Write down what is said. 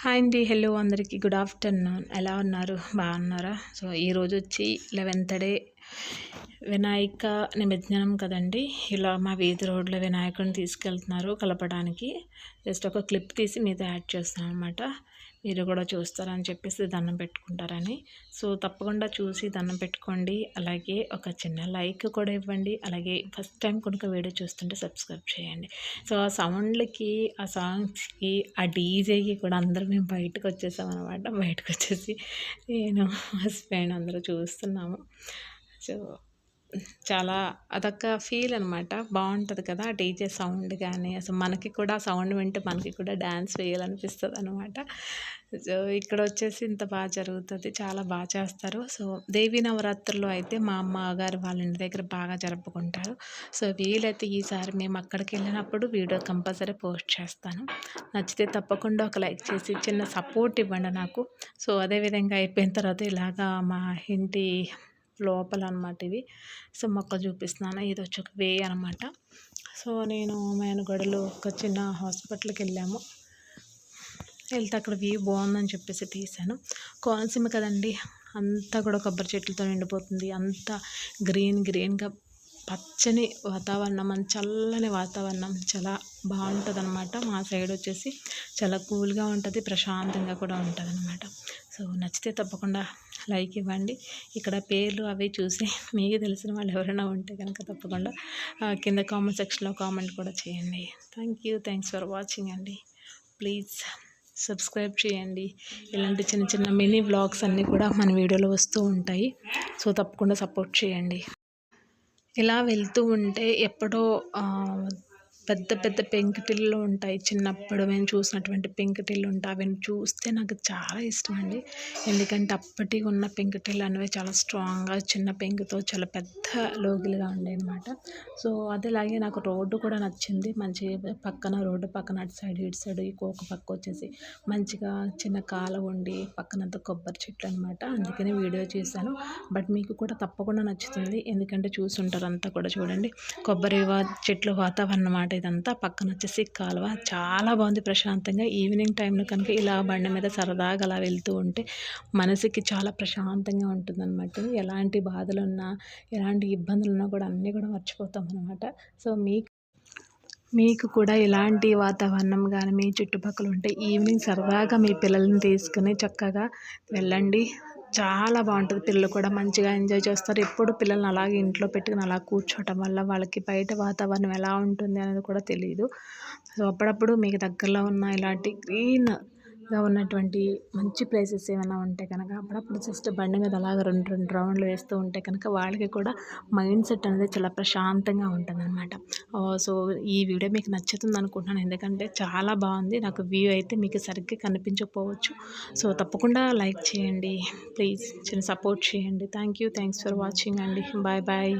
Hi అండి. Hello అందరికీ. Good afternoon ఎలా ఉన్నారు? బాగున్నారా? సో ఈరోజు వచ్చి లెవెన్త్ డే వినాయక నిమజ్జనం కదండి. ఇలా మా వీధి రోడ్లో వినాయకుడిని తీసుకెళ్తున్నారు కలపడానికి. జస్ట్ ఒక క్లిప్ తీసి మీతో యాడ్ చేస్తాను అనమాట మీరు కూడా చూస్తారని చెప్పేసి దండం పెట్టుకుంటారని. సో తప్పకుండా చూసి దండం పెట్టుకోండి. అలాగే ఒక చిన్న లైక్ కూడా ఇవ్వండి. అలాగే ఫస్ట్ టైం కనుక వీడియో చూస్తుంటే సబ్స్క్రైబ్ చేయండి. సో ఆ సౌండ్లకి ఆ సాంగ్స్కి ఆ డీజేకి కూడా అందరూ మేము బయటకు వచ్చేసాం అనమాట బయటకు వచ్చేసి నేను హస్బెండ్ అందరూ చూస్తున్నాము. సో చాలా అదొక ఫీల్ అనమాట బాగుంటుంది కదా డీజే సౌండ్ కానీ అసలు మనకి కూడా సౌండ్ వింటే మనకి కూడా డ్యాన్స్ వేయాలనిపిస్తుంది అనమాట సో ఇక్కడ వచ్చేసి ఇంత బాగా జరుగుతుంది. చాలా బాగా చేస్తారు. సో దేవీ నవరాత్రులు అయితే మా అమ్మగారు వాళ్ళ ఇంటి దగ్గర బాగా జరుపుకుంటారు. సో వీలైతే ఈసారి మేము అక్కడికి వెళ్ళినప్పుడు వీడియో కంపల్సరీ పోస్ట్ చేస్తాను. నచ్చితే తప్పకుండా ఒక లైక్ చేసి చిన్న సపోర్ట్ ఇవ్వండి నాకు. సో అదేవిధంగా అయిపోయిన తర్వాత ఇలాగా మా ఇంటి లోపల అనమాట ఇవి. సో మొక్క చూపిస్తున్నాను. ఇది వచ్చి ఒక వే అనమాట. సో నేను మేనగడలో ఒక చిన్న హాస్పిటల్కి వెళ్ళాము. వెళ్తే అక్కడ వ్యూ బాగుందని చెప్పేసి తీశాను. కోనసీమ కదండి అంతా కూడా కొబ్బరి చెట్లతో నిండిపోతుంది. అంతా గ్రీన్ గ్రీన్గా పచ్చని వాతావరణం అని చల్లని వాతావరణం. చాలా బాగుంటుంది అనమాట మా సైడ్ వచ్చేసి చాలా కూల్గా ఉంటుంది ప్రశాంతంగా కూడా ఉంటుంది అనమాట సో నచ్చితే తప్పకుండా లైక్ ఇవ్వండి. ఇక్కడ పేర్లు అవి చూసి మీకు తెలిసిన వాళ్ళు ఎవరైనా ఉంటే కనుక తప్పకుండా కింద కామెంట్ సెక్షన్లో కామెంట్ కూడా చేయండి. Thank you thanks for watching అండి. ప్లీజ్ సబ్స్క్రైబ్ చేయండి. ఇలాంటి చిన్న చిన్న మినీ వ్లాగ్స్ అన్నీ కూడా మన వీడియోలో వస్తూ ఉంటాయి. సో తప్పకుండా సపోర్ట్ చేయండి. ఇలా వెళ్తూ ఉంటే ఎప్పుడో పెద్ద పెద్ద పెంకుటిల్లు ఉంటాయి. చిన్నప్పుడు మేము చూసినటువంటి పెంకుటిల్లు ఉంటాయి. అవి చూస్తే నాకు చాలా ఇష్టం అండి. ఎందుకంటే అప్పటికి ఉన్న పెంకుటిల్లు అనేవి చాలా స్ట్రాంగ్గా చిన్న పెంకుతో చాలా పెద్ద లోగిలుగా ఉండే అనమాట సో అదేలాగే నాకు రోడ్డు కూడా నచ్చింది. మంచి పక్కన రోడ్డు పక్కన అటు సైడ్ ఇటు సైడ్ ఇంకొక పక్క వచ్చేసి మంచిగా చిన్న కాల ఉండి పక్కనంతా కొబ్బరి చెట్లు అనమాట అందుకనే వీడియో చేశాను. బట్ మీకు కూడా తప్పకుండా నచ్చుతుంది. ఎందుకంటే చూసుంటారు అంతా కూడా చూడండి. కొబ్బరి చెట్లు వాతావరణం అన్నమాట ఇదంతా పక్కన వచ్చేసి కాలువ. చాలా బాగుంది ప్రశాంతంగా. ఈవినింగ్ టైంలో కనుక ఇలా బండి మీద సరదాగా అలా వెళ్తూ ఉంటే మనసుకి చాలా ప్రశాంతంగా ఉంటుంది అనమాట ఎలాంటి బాధలు ఉన్నా ఎలాంటి ఇబ్బందులు ఉన్నా కూడా అన్నీ కూడా మర్చిపోతాం అనమాట సో మీకు మీకు కూడా ఇలాంటి వాతావరణం కానీ మీ చుట్టుపక్కల ఉంటే ఈవినింగ్ సరదాగా మీ పిల్లల్ని తీసుకుని చక్కగా వెళ్ళండి. చాలా బాగుంటుంది. పిల్లలు కూడా మంచిగా ఎంజాయ్ చేస్తారు. ఎప్పుడు పిల్లల్ని అలాగే ఇంట్లో పెట్టుకుని అలా కూర్చోవటం వల్ల వాళ్ళకి బయట వాతావరణం ఎలా ఉంటుంది అనేది కూడా తెలియదు సో అప్పుడప్పుడు మీకు దగ్గరలో ఉన్న ఇలాంటి గ్రీన్ గా ఉన్నటువంటి మంచి ప్లేసెస్ ఏమైనా ఉంటే కనుక అప్పుడప్పుడు జస్ట్ బండి మీద అలాగ రెండు రెండు రౌండ్లు వేస్తూ ఉంటే కనుక వాళ్ళకి కూడా మైండ్ సెట్ అనేది చాలా ప్రశాంతంగా ఉంటుందన్నమాట. సో ఈ వీడియో మీకు నచ్చుతుంది అనుకుంటున్నాను. ఎందుకంటే చాలా బాగుంది. నాకు వ్యూ అయితే మీకు సరిగ్గా కనిపించకపోవచ్చు. సో తప్పకుండా లైక్ చేయండి. ప్లీజ్ చిన్న సపోర్ట్ చేయండి. Thank you thanks for watching అండి. Bye bye